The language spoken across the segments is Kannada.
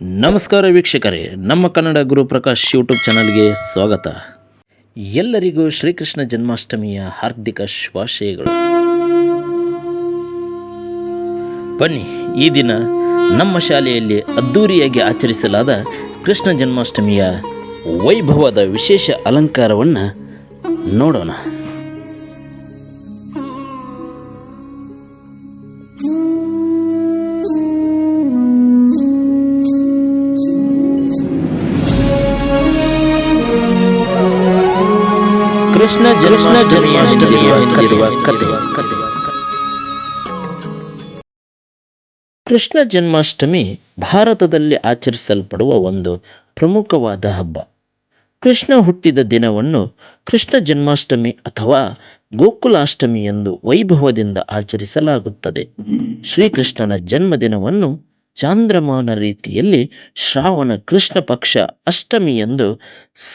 ನಮಸ್ಕಾರ ವೀಕ್ಷಕರೇ, ನಮ್ಮ ಕನ್ನಡ ಗುರು ಪ್ರಕಾಶ್ ಯೂಟ್ಯೂಬ್ ಚಾನಲ್ಗೆ ಸ್ವಾಗತ. ಎಲ್ಲರಿಗೂ ಶ್ರೀಕೃಷ್ಣ ಜನ್ಮಾಷ್ಟಮಿಯ ಹಾರ್ದಿಕ ಶುಭಾಶಯಗಳು. ಬನ್ನಿ, ಈ ದಿನ ನಮ್ಮ ಶಾಲೆಯಲ್ಲಿ ಅದ್ಧೂರಿಯಾಗಿ ಆಚರಿಸಲಾದ ಕೃಷ್ಣ ಜನ್ಮಾಷ್ಟಮಿಯ ವೈಭವದ ವಿಶೇಷ ಅಲಂಕಾರವನ್ನು ನೋಡೋಣ. ಕೃಷ್ಣ ಜನ್ಮ ಜನ್ಮಾಷ್ಟಮಿಯ ಹಿಂದಿರುವ ಕಥೆ ಕೃಷ್ಣ ಜನ್ಮಾಷ್ಟಮಿ ಭಾರತದಲ್ಲಿ ಆಚರಿಸಲ್ಪಡುವ ಒಂದು ಪ್ರಮುಖವಾದ ಹಬ್ಬ. ಕೃಷ್ಣ ಹುಟ್ಟಿದ ದಿನವನ್ನು ಕೃಷ್ಣ ಜನ್ಮಾಷ್ಟಮಿ ಅಥವಾ ಗೋಕುಲಾಷ್ಟಮಿ ಎಂದು ವೈಭವದಿಂದ ಆಚರಿಸಲಾಗುತ್ತದೆ. ಶ್ರೀಕೃಷ್ಣನ ಜನ್ಮದಿನವನ್ನು ಚಾಂದ್ರಮಾನ ರೀತಿಯಲ್ಲಿ ಶ್ರಾವಣ ಕೃಷ್ಣ ಪಕ್ಷ ಅಷ್ಟಮಿಯಂದು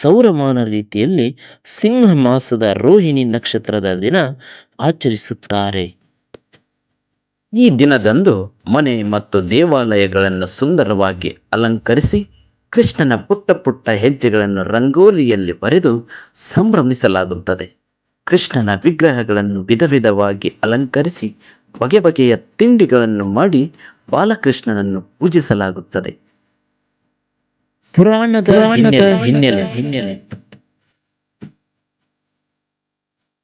ಸೌರಮಾನ ರೀತಿಯಲ್ಲಿ ಸಿಂಹ ಮಾಸದ ರೋಹಿಣಿ ನಕ್ಷತ್ರದ ದಿನ ಆಚರಿಸುತ್ತಾರೆ. ಈ ದಿನದಂದು ಮನೆ ಮತ್ತು ದೇವಾಲಯಗಳನ್ನು ಸುಂದರವಾಗಿ ಅಲಂಕರಿಸಿ ಕೃಷ್ಣನ ಪುಟ್ಟ ಪುಟ್ಟ ಹೆಜ್ಜೆಗಳನ್ನು ರಂಗೋಲಿಯಲ್ಲಿ ಬರೆದು ಸಂಭ್ರಮಿಸಲಾಗುತ್ತದೆ. ಕೃಷ್ಣನ ವಿಗ್ರಹಗಳನ್ನು ವಿಧ ವಿಧವಾಗಿ ಅಲಂಕರಿಸಿ ಬಗೆ ಬಗೆಯ ತಿಂಡಿಗಳನ್ನು ಮಾಡಿ ಬಾಲಕೃಷ್ಣನನ್ನು ಪೂಜಿಸಲಾಗುತ್ತದೆ. ಪುರಾಣದ ಹಿನ್ನೆಲೆ ಹಿನ್ನೆಲೆ.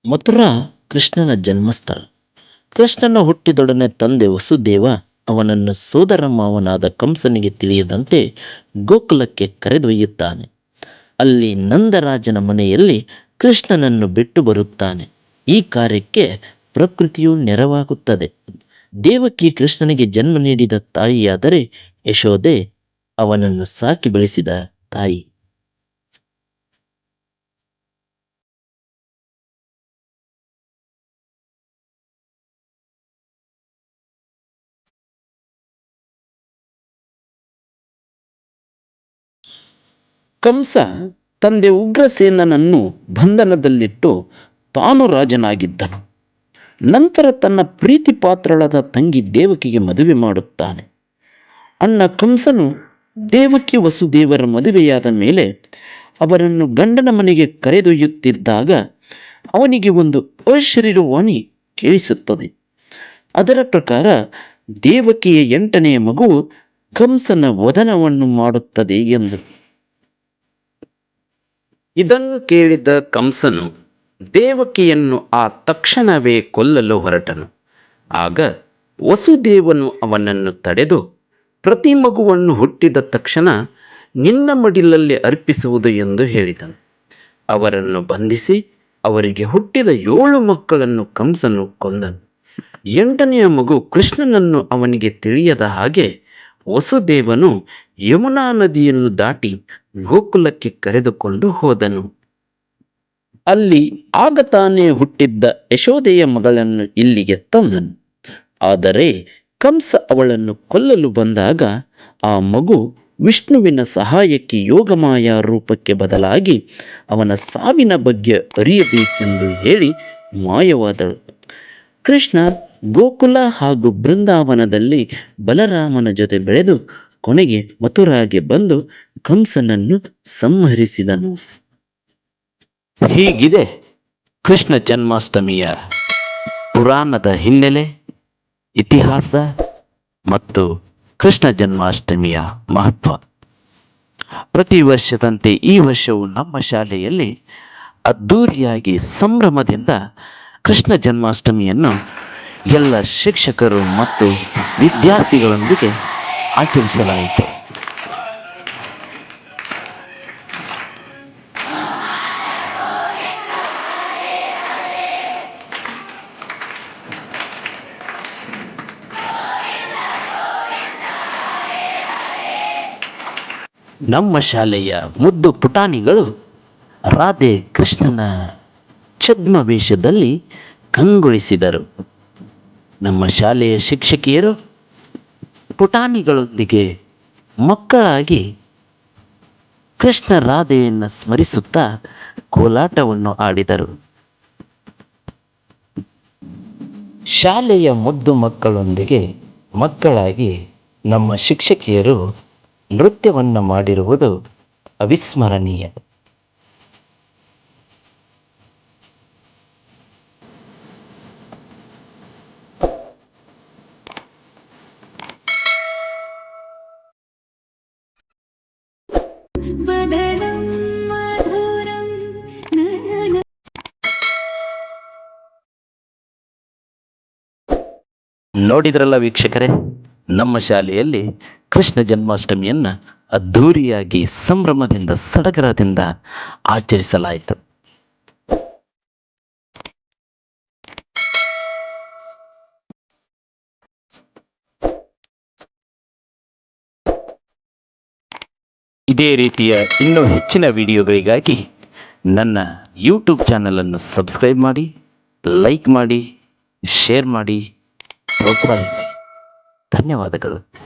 ಮಥುರಾ ಕೃಷ್ಣನ ಜನ್ಮಸ್ಥಳ. ಕೃಷ್ಣನ ಹುಟ್ಟಿದೊಡನೆ ತಂದೆ ವಸುದೇವ ಅವನನ್ನು ಸೋದರ ಮಾವನಾದ ಕಂಸನಿಗೆ ತಿಳಿಯದಂತೆ ಗೋಕುಲಕ್ಕೆ ಕರೆದೊಯ್ಯುತ್ತಾನೆ. ಅಲ್ಲಿ ನಂದರಾಜನ ಮನೆಯಲ್ಲಿ ಕೃಷ್ಣನನ್ನು ಬಿಟ್ಟು ಬರುತ್ತಾನೆ. ಈ ಕಾರ್ಯಕ್ಕೆ ಪ್ರಕೃತಿಯು ನೆರವಾಗುತ್ತದೆ. ದೇವಕಿ ಕೃಷ್ಣನಿಗೆ ಜನ್ಮ ನೀಡಿದ ತಾಯಿಯಾದರೆ ಯಶೋದೆ ಅವನನ್ನು ಸಾಕಿ ಬೆಳೆಸಿದ ತಾಯಿ. ಕಂಸ ತಂದೆ ಉಗ್ರಸೇನನನ್ನು ಬಂಧನದಲ್ಲಿಟ್ಟು ತಾನು ರಾಜನಾಗಿದ್ದನು. ನಂತರ ತನ್ನ ಪ್ರೀತಿ ಪಾತ್ರಳಾದ ತಂಗಿ ದೇವಕಿಗೆ ಮದುವೆ ಮಾಡುತ್ತಾನೆ. ಅಣ್ಣ ಕಂಸನು ದೇವಕಿ ವಸುದೇವರ ಮದುವೆಯಾದ ಮೇಲೆ ಅವರನ್ನು ಗಂಡನ ಮನೆಗೆ ಕರೆದೊಯ್ಯುತ್ತಿದ್ದಾಗ ಅವನಿಗೆ ಒಂದು ಅಶರೀರವಾಣಿ ಕೇಳಿಸುತ್ತದೆ. ಅದರ ಪ್ರಕಾರ ದೇವಕಿಯ ಎಂಟನೆಯ ಮಗು ಕಂಸನ ವದನವನ್ನು ಮಾಡುತ್ತದೆ ಎಂದು ಇದನ್ನು ಕೇಳಿದ ಕಂಸನು ದೇವಕಿಯನ್ನು ಆ ತಕ್ಷಣವೇ ಕೊಲ್ಲಲು ಹೊರಟನು. ಆಗ ವಸುದೇವನು ಅವನನ್ನು ತಡೆದು ಪ್ರತಿ ಮಗುವನ್ನು ಹುಟ್ಟಿದ ತಕ್ಷಣ ನಿನ್ನ ಮಡಿಲಲ್ಲಿ ಅರ್ಪಿಸುವುದು ಎಂದು ಹೇಳಿದನು. ಅವರನ್ನು ಬಂಧಿಸಿ ಅವರಿಗೆ ಹುಟ್ಟಿದ ಏಳು ಮಕ್ಕಳನ್ನು ಕಂಸನು ಕೊಂದನು. ಎಂಟನೆಯ ಮಗು ಕೃಷ್ಣನನ್ನು ಅವನಿಗೆ ತಿಳಿಯದ ಹಾಗೆ ವಸುದೇವನು ಯಮುನಾ ನದಿಯನ್ನು ದಾಟಿ ಗೋಕುಲಕ್ಕೆ ಕರೆದುಕೊಂಡು ಹೋದನು. ಅಲ್ಲಿ ಆಗ ತಾನೇ ಹುಟ್ಟಿದ್ದ ಯಶೋದೆಯ ಮಗಳನ್ನು ಇಲ್ಲಿಗೆ ತಂದನು. ಆದರೆ ಕಂಸ ಅವಳನ್ನು ಕೊಲ್ಲಲು ಬಂದಾಗ ಆ ಮಗು ವಿಷ್ಣುವಿನ ಸಹಾಯಕ್ಕೆ ಯೋಗಮಾಯ ರೂಪಕ್ಕೆ ಬದಲಾಗಿ ಅವನ ಸಾವಿನ ಬಗ್ಗೆ ಅರಿಯಬೇಕೆಂದು ಹೇಳಿ ಮಾಯವಾದಳು. ಕೃಷ್ಣ ಗೋಕುಲ ಹಾಗೂ ಬೃಂದಾವನದಲ್ಲಿ ಬಲರಾಮನ ಜೊತೆ ಬೆಳೆದು ಕೊನೆಗೆ ಮಥುರಾಗೆ ಬಂದು ಕಂಸನನ್ನು ಸಂಹರಿಸಿದನು. ಹೀಗಿದೆ ಕೃಷ್ಣ ಜನ್ಮಾಷ್ಟಮಿಯ ಪುರಾಣದ ಹಿನ್ನೆಲೆ, ಇತಿಹಾಸ ಮತ್ತು ಕೃಷ್ಣ ಜನ್ಮಾಷ್ಟಮಿಯ ಮಹತ್ವ. ಪ್ರತಿ ವರ್ಷದಂತೆ ಈ ವರ್ಷವೂ ನಮ್ಮ ಶಾಲೆಯಲ್ಲಿ ಅದ್ಧೂರಿಯಾಗಿ ಸಂಭ್ರಮದಿಂದ ಕೃಷ್ಣ ಜನ್ಮಾಷ್ಟಮಿಯನ್ನು ಎಲ್ಲ ಶಿಕ್ಷಕರು ಮತ್ತು ವಿದ್ಯಾರ್ಥಿಗಳೊಂದಿಗೆ ಆಚರಿಸಲಾಯಿತು. ನಮ್ಮ ಶಾಲೆಯ ಮುದ್ದು ಪುಟಾಣಿಗಳು ರಾಧೆ ಕೃಷ್ಣನ ಛದ್ಮವೇಷದಲ್ಲಿ ಕಂಗೊಳಿಸಿದರು. ನಮ್ಮ ಶಾಲೆಯ ಶಿಕ್ಷಕಿಯರು ಪುಟಾಣಿಗಳೊಂದಿಗೆ ಮಕ್ಕಳಾಗಿ ಕೃಷ್ಣ ರಾಧೆಯನ್ನು ಸ್ಮರಿಸುತ್ತಾ ಕೋಲಾಟವನ್ನು ಆಡಿದರು. ಶಾಲೆಯ ಮುದ್ದು ಮಕ್ಕಳೊಂದಿಗೆ ಮಕ್ಕಳಾಗಿ ನಮ್ಮ ಶಿಕ್ಷಕಿಯರು ನೃತ್ಯವನ್ನು ಮಾಡಿರುವುದು ಅವಿಸ್ಮರಣೀಯ. ನೋಡಿದ್ರಲ್ಲ ವೀಕ್ಷಕರೇ ನಮ್ಮ ಶಾಲೆಯಲ್ಲಿ ಕೃಷ್ಣ ಜನ್ಮಾಷ್ಟಮಿಯನ್ನ ಅದ್ಧೂರಿಯಾಗಿ ಸಂಭ್ರಮದಿಂದ, ಸಡಗರದಿಂದ ಆಚರಿಸಲಾಯಿತು. ಇದೇ ರೀತಿಯ ಇನ್ನೂ ಹೆಚ್ಚಿನ ವಿಡಿಯೋಗಳಿಗಾಗಿ ನನ್ನ ಯೂಟ್ಯೂಬ್ ಚಾನಲನ್ನು ಸಬ್ಸ್ಕ್ರೈಬ್ ಮಾಡಿ, ಲೈಕ್ ಮಾಡಿ, ಶೇರ್ ಮಾಡಿ, ಪ್ರೋತ್ಸಾಹಿಸಿ. ಧನ್ಯವಾದಗಳು.